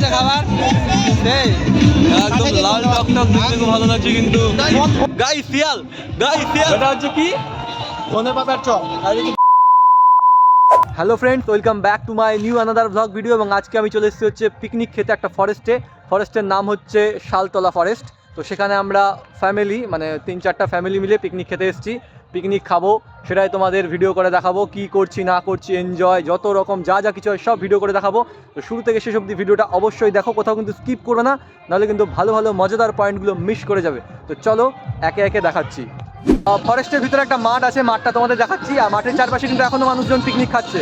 আছে খাবার? সেই। একদম লাল টকটক দেখতে খুব ভালো লাগছে কিন্তু। গাই শিয়াল গাই শিয়াল। এটা হচ্ছে কি? ধনে পাতার chop. Hello friends welcome back to my new another blog video এবং আজকে আমি চলে এসেছি হচ্ছে পিকনিক খেতে একটা ফরেস্টে ফরেস্টের নাম হচ্ছে শালতলা ফরেস্ট তো সেখানে আমরা ফ্যামিলি মানে তিন চারটা ফ্যামিলি মিলে পিকনিক খেতে এসেছি। পিকনিক খাব, সেটাই তোমাদের ভিডিও করে দেখাবো, কি করছি, না করছি এনজয় যত রকম যা যা কিছু হয় সব ভিডিও করে দেখাবো। তো শুরু থেকে শেষ অবধি ভিডিওটা অবশ্যই দেখো, কোথাও কিন্তু স্কিপ করো না, নাহলে কিন্তু ভালো ভালো, মজাদার পয়েন্টগুলো মিস করে যাবে। তো চলো, একে একে দেখাচ্ছি। ফরেস্টের ভিতরে একটা মাঠ আছে, মাঠটা তোমাদের দেখাচ্ছি। আর মাঠের চারপাশে কিন্তু এখনও মানুষজন পিকনিক খাচ্ছে।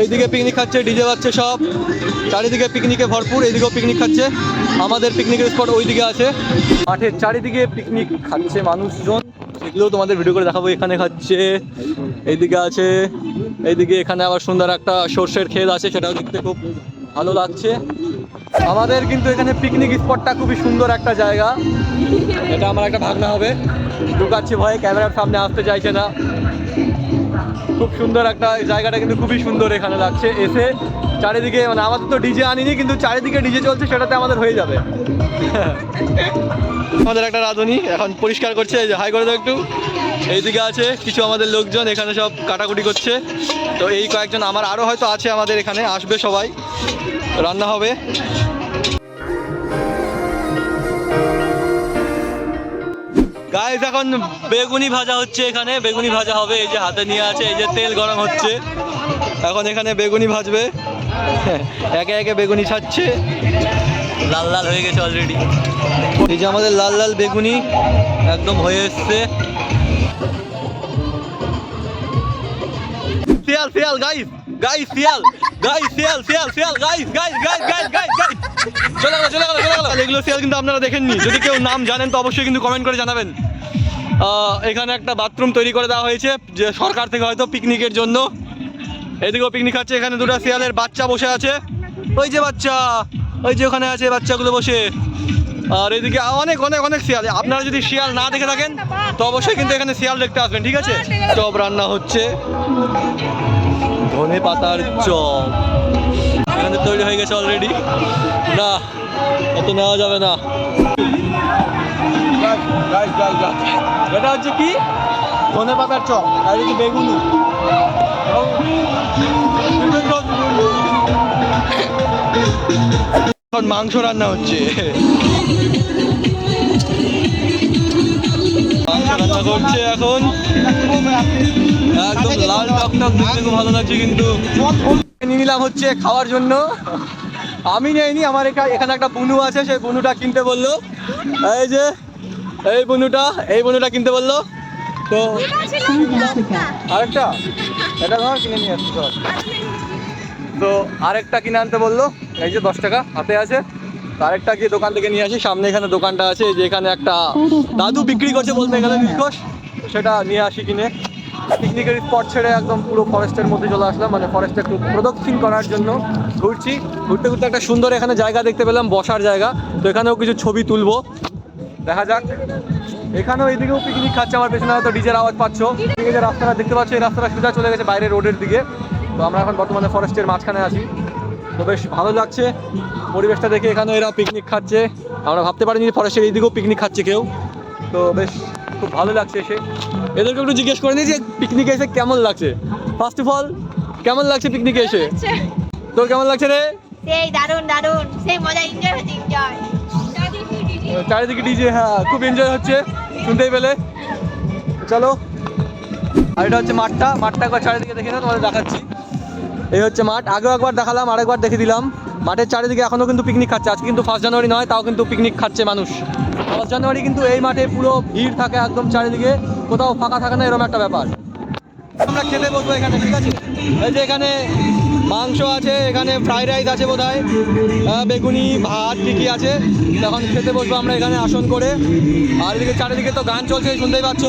এইদিকে পিকনিক খাচ্ছে ডিজে বাজছে সব। চারিদিকে পিকনিকে ভরপুর, এইদিকেও পিকনিক খাচ্ছে। আমাদের পিকনিকের স্পট ওইদিকে আছে। মাঠের চারিদিকে পিকনিক খাচ্ছে মানুষজন। সেগুলোও তোমাদের ভিডিও করে দেখাবো। এখানে খাচ্ছে, এইদিকে আছে, এইদিকে এখানে আবার সুন্দর একটা সর্ষের ক্ষেত আছে, সেটাও দেখতে খুব ভালো লাগছে। আমাদের কিন্তু এখানে পিকনিক স্পটটা খুবই সুন্দর একটা জায়গা। এটা আমার একটা ভাবনা হবে। ঢুকাচ্ছি ভয়ে, ক্যামেরার সামনে আসতে চাইছে না। খুব সুন্দর একটা জায়গাটা কিন্তু খুবই সুন্দর এখানে লাগছে। এসে চারিদিকে মানে আমাদের তো ডিজে আনিনি, কিন্তু চারিদিকে ডিজে চলছে, সেটাতে আমাদের হয়ে যাবে। আমাদের একটা রাঁধুনি এখন পরিষ্কার করছে হাই করে দাও একটু। এইদিকে আছে কিছু আমাদের লোকজন, এখানে সব কাটাকুটি করছে। তো এই কয়েকজন আমার আরও হয়তো আছে আমাদের এখানে, আসবে সবাই। রান্না হবে। গাইস এখন বেগুনি ভাজা হচ্ছে এখানে। বেগুনি ভাজা হবে, এই যে হাতে নিয়ে আছে, এই যে তেল গরম হচ্ছে। এখন এখানে বেগুনি ভাজবে। একে একে বেগুনি ছাড়ছে। লাল লাল হয়ে গেছে অলরেডি এই যে আমাদের লাল লাল বেগুনি একদম হয়ে এসছে। শিয়াল শিয়াল গাইস গাইস শিয়াল গাইস শিয়াল শিয়াল শিয়াল guys guys guys guys guys guys চলে গেল চলে গেল চলে গেল। এগুলো শিয়াল কিন্তু আপনারা দেখেননি। যদি কেউ নাম জানেন তো অবশ্যই কিন্তু কমেন্ট করে জানাবেন। এখানে একটা বাথরুম তৈরি করে দেওয়া হয়েছে যে সরকার থেকে হয়তো পিকনিকের জন্য। এদিকেও পিকনিক খাচ্ছে এখানে দুটো শিয়ালের বাচ্চা বসে আছে। ওই যে বাচ্চা ওই যে ওখানে আছে বাচ্চাগুলো বসে। আর এদিকে অনেক অনেক অনেক শিয়াল আপনারা যদি শিয়াল না দেখে থাকেন তো অবশ্যই কিন্তু এখানে শিয়াল দেখতে আসবেন ঠিক আছে? চপ রান্না হচ্ছে। ধনে পাতার চপ। এখানে তৈরি হয়ে গেছে অলরেডি না এত নেওয়া যাবে না। এটা হচ্ছে কি? ধনে পাতার চপ, আর এদিকে বেগুনি। এখন মাংস রান্না হচ্ছে। মাংস রান্না করছে এখন। লাল টকটক দেখতে খুব ভালো লাগছে কিন্তু। নিলাম হচ্ছে খাওয়ার জন্য। আমি নেইনি আমার এখা- এখানে একটা বুনু আছে সেই বুনুটা কিনতে বলল। এই যে এই বুনুটা এই বুনুটা কিনতে বলল। তো আরেকটা? এটা ধর কিনে নিয়ে আসছি ধর তো আরেকটা কিনে আনতে বলল। এই যে দশ টাকা হাতে আছে। আরেকটা গিয়ে দোকান থেকে নিয়ে আসি। সামনে এখানে দোকানটা আছে যে এখানে একটা দাদু বিক্রি করছে বলতে গেলে নির্ঘোষ সেটা নিয়ে আসি কিনে। পিকনিকের স্পট ছেড়ে একদম পুরো ফরেস্টের মধ্যে চলে আসলাম মানে ফরেস্টে একটু প্রদক্ষিণ করার জন্য ঘুরছি। ঘুরতে ঘুরতে একটা সুন্দর এখানে জায়গা দেখতে পেলাম, বসার জায়গা। তো এখানেও কিছু ছবি তুলবো। দেখা যাক। এখানেও এইদিকেও পিকনিক খাচ্ছে আমার পেছনে, হয়তো ডিজের আওয়াজ পাচ্ছ। এই যে রাস্তাটা দেখতে পাচ্ছ, এই রাস্তাটা সোজা চলে গেছে বাইরে রোডের দিকে। তো আমরা এখন বর্তমানে ফরেস্টের মাঝখানে আছি। তো বেশ ভালো লাগছে। পরিবেশটা দেখে এখানে এরা পিকনিক খাচ্ছে। আমরা ভাবতে পারিনি ফরেস্টের এইদিকেও পিকনিক খাচ্ছে কেউ। তো বেশ খুব ভালো লাগছে এসে। এদেরকে একটু জিজ্ঞেস করে নিই যে পিকনিকে এসে কেমন লাগছে? ফার্স্ট অফ অল কেমন লাগছে পিকনিকে এসে? তোর কেমন লাগছে রে? সেই দারুণ দারুণ। সেই মজা এনজয় হচ্ছে এনজয় চারিদিকে ডিজে হ্যাঁ খুব এনজয় হচ্ছে শুনতেই পেলে। চলো। আর এটা হচ্ছে মাঠটা। মাঠটা একবার চারিদিকে দেখে না তোমাদের দেখাচ্ছি। এই হচ্ছে মাঠ। আগেও একবার দেখালাম আরেকবার দেখে দিলাম। মাঠের চারিদিকে এখনও কিন্তু পিকনিক খাচ্ছে। আজকে কিন্তু ফার্স্ট জানুয়ারি নয় তাও কিন্তু পিকনিক খাচ্ছে মানুষ। ফার্স্ট জানুয়ারি কিন্তু এই মাঠে পুরো ভিড় থাকে একদম চারিদিকে, কোথাও ফাঁকা থাকে না, এরকম একটা ব্যাপার। আমরা খেতে বসবো এখানে, ঠিক আছে? এই যে এখানে মাংস আছে, এখানে ফ্রাইড রাইস আছে বোধ হয় বেগুনি, ভাত, কী কী আছে। এখন খেতে বসবো আমরা এখানে আসন করে। আর এদিকে চারিদিকে তো গান চলছে শুনতেই পাচ্ছ।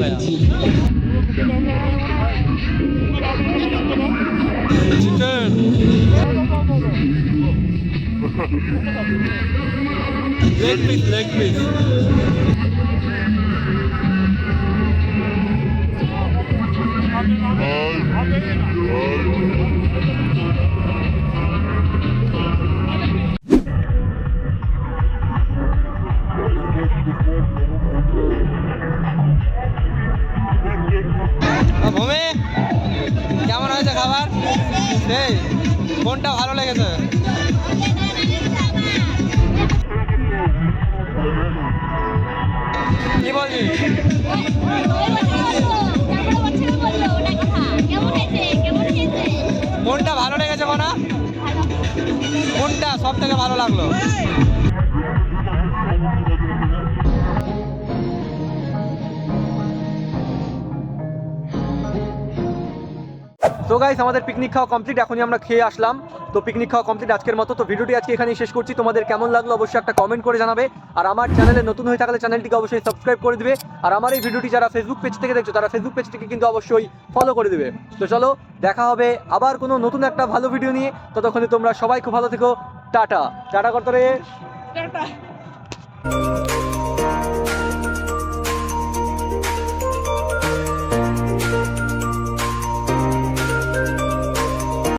Çıtır. leg bit, leg কেমন হয়েছে খাবার? সেই কোনটা ভালো লেগেছে? কি বলছিস? কোনটা ভালো লেগেছে কোনা কোনটা সব থেকে ভালো লাগল? তো গাইস আমাদের পিকনিক খাওয়া কমপ্লিট এখনই আমরা খেয়ে আসলাম। তো পিকনিক খাওয়া কমপ্লিট আজকের মতো। তো ভিডিওটি আজকে এখানেই শেষ করছি। তোমাদের কেমন লাগল অবশ্যই একটা কমেন্ট করে জানাবে। আর আমার চ্যানেলে নতুন হয়ে থাকলে চ্যানেলটিকে অবশ্যই সাবস্ক্রাইব করে দিবে। আর আমার এই ভিডিওটি যারা ফেসবুক পেজ থেকে দেখছ, তারা ফেসবুক পেজটিকে কিন্তু অবশ্যই ফলো করে দিবে। তো চলো, দেখা হবে আবার কোনো নতুন একটা ভালো ভিডিও নিয়ে। ততক্ষণে তোমরা সবাই খুব ভালো থেকো। টাটা। টাটা করতে রে টাটা।